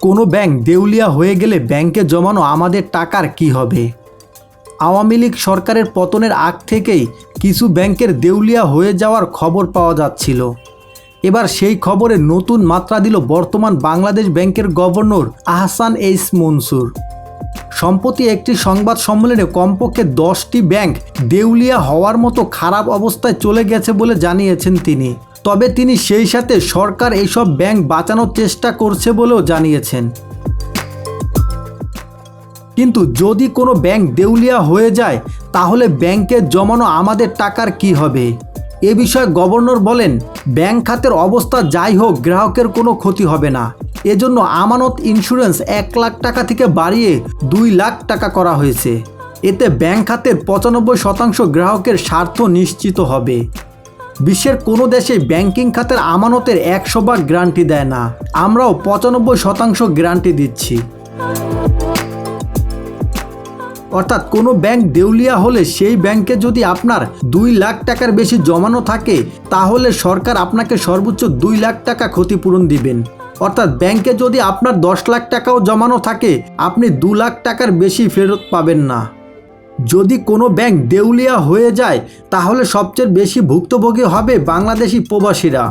কোনো ব্যাংক দেউলিয়া হয়ে গেলে ব্যাংকে জমানো আমাদের টাকার কি হবে? আওয়ামী লীগ সরকারের পতনের আগ থেকেই কিছু ব্যাংকের দেউলিয়া হয়ে যাওয়ার খবর পাওয়া যাচ্ছিল। এবার সেই খবরে নতুন মাত্রা দিল বর্তমান বাংলাদেশ ব্যাংকের গভর্নর আহসান এইস মনসুর। সম্প্রতি একটি সংবাদ সম্মেলনে কমপক্ষে দশটি ব্যাংক দেউলিয়া হওয়ার মতো খারাপ অবস্থায় চলে গেছে বলে জানিয়েছেন তিনি। তবে তিনি সেই সাথে সরকার এইসব ব্যাংক বাঁচানোর চেষ্টা করছে বলেও জানিয়েছেন। কিন্তু যদি কোনো ব্যাংক দেউলিয়া হয়ে যায়, তাহলে ব্যাংকে জমানো আমাদের টাকার কি হবে? এ বিষয়ে গভর্নর বলেন, ব্যাংক খাতের অবস্থা যাই হোক, গ্রাহকের কোনো ক্ষতি হবে না। এজন্য আমানত ইন্স্যুরেন্স এক লাখ টাকা থেকে বাড়িয়ে দুই লাখ টাকা করা হয়েছে। এতে ব্যাংক খাতের পঁচানব্বই শতাংশ গ্রাহকের স্বার্থ নিশ্চিত হবে। বিশ্বের কোনো দেশে ব্যাংকিং খাতের আমানতের একশো ভাগ গ্যারান্টি দেয় না। আমরাও পঁচানব্বই শতাংশ গ্যারান্টি দিচ্ছি। অর্থাৎ কোনো ব্যাংক দেউলিয়া হলে সেই ব্যাংকে যদি আপনার দুই লাখ টাকার বেশি জমানো থাকে, তাহলে সরকার আপনাকে সর্বোচ্চ দুই লাখ টাকা ক্ষতিপূরণ দিবেন। অর্থাৎ ব্যাংকে যদি আপনার দশ লাখ টাকাও জমানো থাকে, আপনি দু লাখ টাকার বেশি ফেরত পাবেন না। যদি কোনো ব্যাংক দেউলিয়া হয়ে যায় তাহলে সবচেয়ে বেশি ভুক্তভোগী হবে বাংলাদেশি প্রবাসীরা।